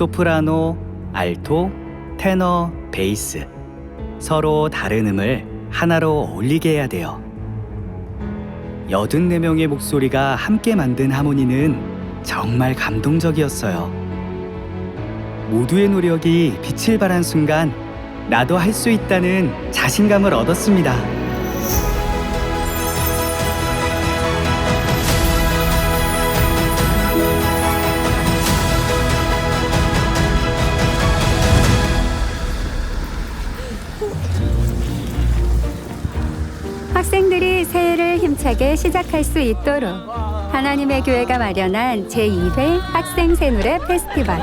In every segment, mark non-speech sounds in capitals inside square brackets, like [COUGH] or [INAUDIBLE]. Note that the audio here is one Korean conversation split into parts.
소프라노, 알토, 테너, 베이스. 서로 다른 음을 하나로 어울리게 해야 돼요. 84명의 목소리가 함께 만든 하모니는 정말 감동적이었어요. 모두의 노력이 빛을 발한 순간 나도 할 수 있다는 자신감을 얻었습니다. 힘차게 시작할 수 있도록 하나님의 교회가 마련한 제2회 학생 새노래 페스티벌.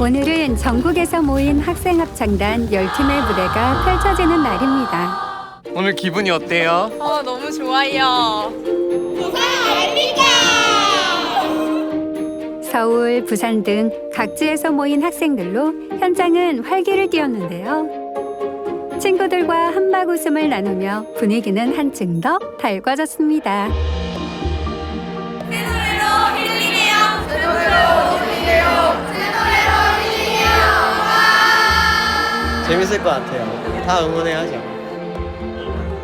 오늘은 전국에서 모인 학생 합창단 10팀의 무대가 펼쳐지는 날입니다. 오늘 기분이 어때요? 어, 너무 좋아요. 서울, 부산 등 각지에서 모인 학생들로 현장은 활기를 띠었는데요. 친구들과 한박 웃음을 나누며 분위기는 한층 더 밝아졌습니다. 재밌을 것 같아요. 다 응원해야죠.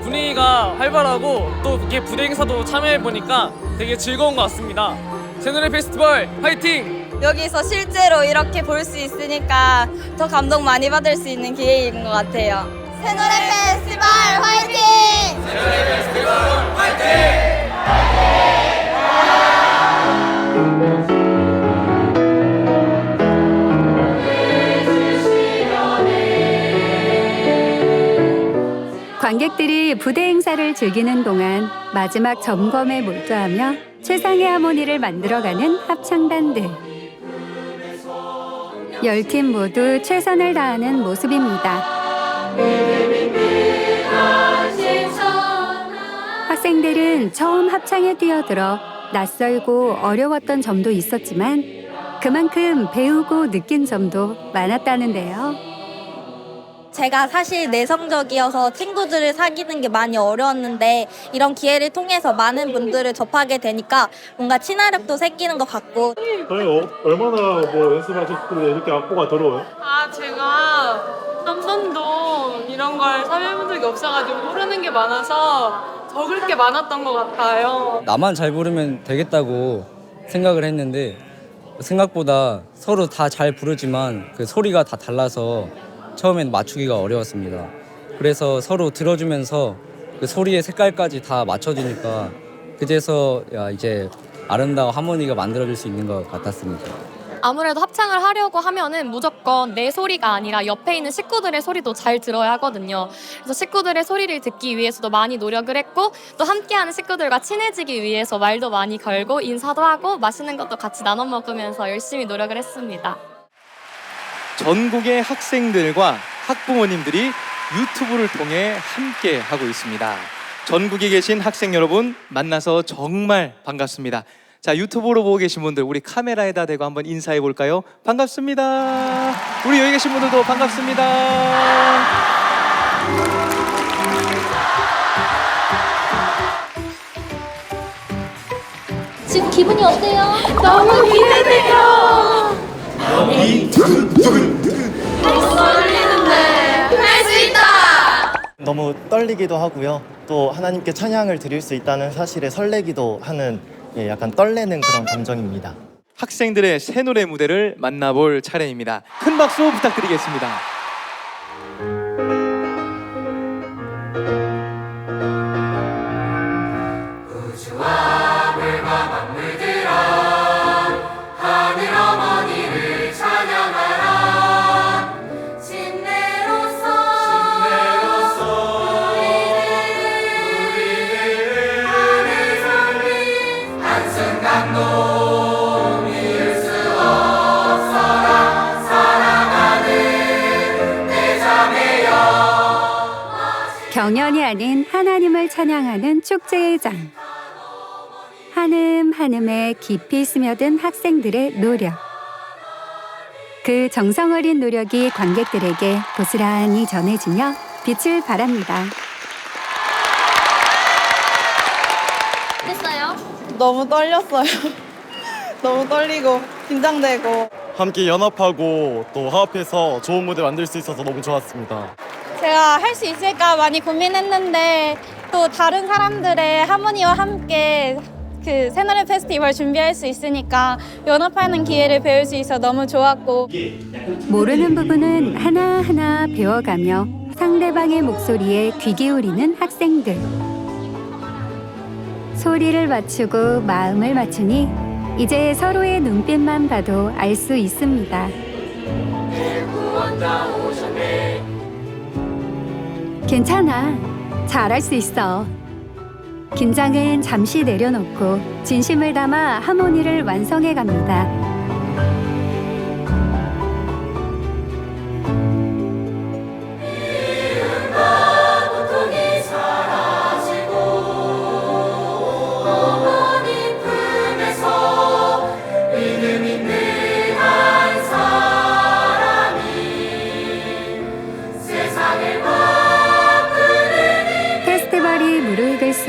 분위기가 활발하고 또 이렇게 부대 행사도 참여해 보니까 되게 즐거운 것 같습니다. 새노래 페스티벌 화이팅! 여기서 실제로 이렇게 볼 수 있으니까 더 감동 많이 받을 수 있는 기회인 것 같아요. 새노래 페스티벌 화이팅! 관객들이 부대 행사를 즐기는 동안 마지막 점검에 몰두하며 최상의 하모니를 만들어가는 합창단들. 열 팀 모두 최선을 다하는 모습입니다. 학생들은 처음 합창에 뛰어들어 낯설고 어려웠던 점도 있었지만 그만큼 배우고 느낀 점도 많았다는데요. 제가 사실 내성적이어서 친구들을 사귀는 게 많이 어려웠는데 이런 기회를 통해서 많은 분들을 접하게 되니까 뭔가 친화력도 생기는 것 같고 저희 어, 얼마나 뭐 연습하셨길래 이렇게 악보가 더러워요? 걸 참여해본 적이 없어가지고 모르는 게 많아서 적을 게 많았던 것 같아요. 나만 잘 부르면 되겠다고 생각을 했는데 생각보다 서로 다 잘 부르지만 그 소리가 다 달라서 처음엔 맞추기가 어려웠습니다. 그래서 서로 들어주면서 그 소리의 색깔까지 다 맞춰주니까 그제서 야 이제 아름다운 하모니가 만들어질 수 있는 것 같았습니다. 아무래도 합창을 하려고 하면은 무조건 내 소리가 아니라 옆에 있는 식구들의 소리도 잘 들어야 하거든요. 그래서 식구들의 소리를 듣기 위해서도 많이 노력을 했고 또 함께하는 식구들과 친해지기 위해서 말도 많이 걸고 인사도 하고 맛있는 것도 같이 나눠 먹으면서 열심히 노력을 했습니다. 전국의 학생들과 학부모님들이 유튜브를 통해 함께 하고 있습니다. 전국에 계신 학생 여러분 만나서 정말 반갑습니다. 자 유튜브로 보고 계신 분들 우리 카메라에다 대고 한번 인사해 볼까요? 반갑습니다. 우리 여기 계신 분들도 반갑습니다. 지금 기분이 어때요? 너무 기대돼요. 너무 떨리기도 하고요. 또 하나님께 찬양을 드릴 수 있다는 사실에 설레기도 하는 예, 약간 떨리는 그런 감정입니다. 학생들의 새 노래 무대를 만나볼 차례입니다. 큰 박수 부탁드리겠습니다. 경연이 아닌 하나님을 찬양하는 축제의 장. 한음 한음에 깊이 스며든 학생들의 노력. 그 정성 어린 노력이 관객들에게 고스란히 전해지며 빛을 발합니다. 됐어요? 너무 떨렸어요. [LAUGHS] 너무 떨리고 긴장되고 함께 연합하고 또 화합해서 좋은 무대 만들 수 있어서 너무 좋았습니다. 제가 할 수 있을까 많이 고민했는데 또 다른 사람들의 하모니와 함께 그 새노래 페스티벌 준비할 수 있으니까 연합하는 기회를 배울 수 있어 너무 좋았고 모르는 부분은 하나하나 배워가며 상대방의 목소리에 귀 기울이는 학생들. 소리를 맞추고 마음을 맞추니 이제 서로의 눈빛만 봐도 알 수 있습니다. 괜찮아. 잘할 수 있어. 긴장은 잠시 내려놓고 진심을 담아 하모니를 완성해 갑니다.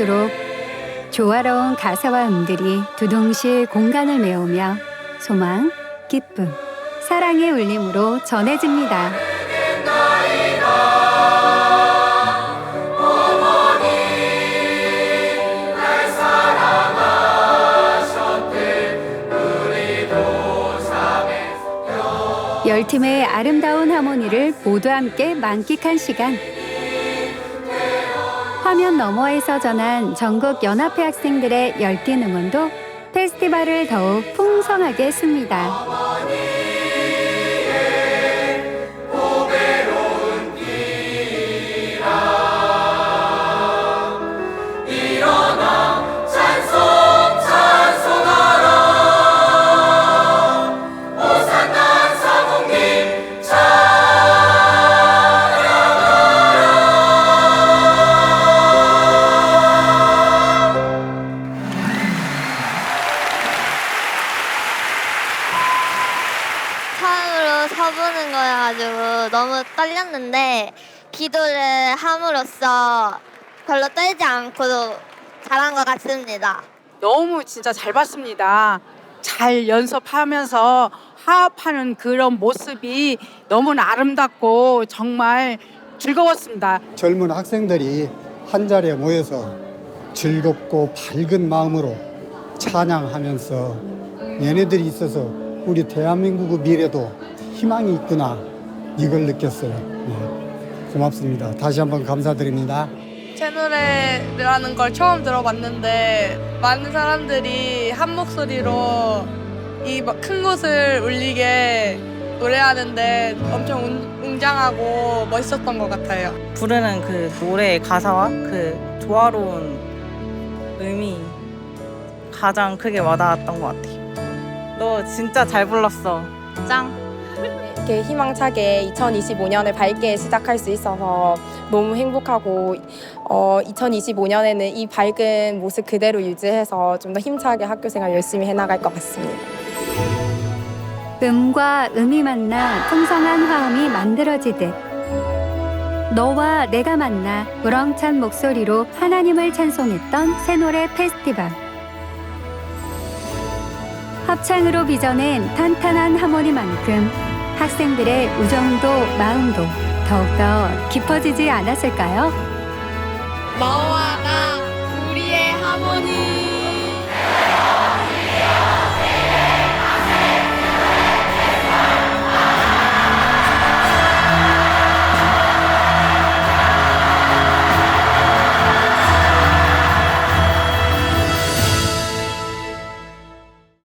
무르익을수록 조화로운 가사와 음들이 두둥실 공간을 메우며 소망, 기쁨, 사랑의 울림으로 전해집니다. 열 팀의 아름다운 하모니를 모두 함께 만끽한 시간. 화면 너머에서 전한 전국 연합회 학생들의 열띤 응원도 페스티벌을 더욱 풍성하게 했습니다. 처음으로 서보는 거여가지고 너무 떨렸는데 기도를 함으로써 별로 떨지 않고도 잘한 것 같습니다. 너무 진짜 잘 봤습니다. 잘 연습하면서 화합하는 그런 모습이 너무나 아름답고 정말 즐거웠습니다. 젊은 학생들이 한 자리에 모여서 즐겁고 밝은 마음으로 찬양하면서 얘네들이 있어서 우리 대한민국의 미래도 희망이 있구나 이걸 느꼈어요. 네. 고맙습니다. 다시 한번 감사드립니다. 제 노래라는 걸 처음 들어봤는데 많은 사람들이 한 목소리로 이 큰 곳을 울리게 노래하는데 엄청 웅- 웅장하고 멋있었던 것 같아요. 부르는 그 노래의 가사와 그 조화로운 의미 가장 크게 와닿았던 것 같아요. 너 진짜 잘 불렀어. 짱. 이렇게 희망차게 2025년을 밝게 시작할 수 있어서 너무 행복하고 어, 2025년에는 이 밝은 모습 그대로 유지해서 좀 더 힘차게 학교 생활 열심히 해나갈 것 같습니다. 음과 음이 만나 풍성한 화음이 만들어지듯 너와 내가 만나 우렁찬 목소리로 하나님을 찬송했던 새노래 페스티벌 합창으로 빚어낸 탄탄한 하모니만큼 학생들의 우정도 마음도 더욱더 깊어지지 않았을까요? 너와 나, 우리의 하모니.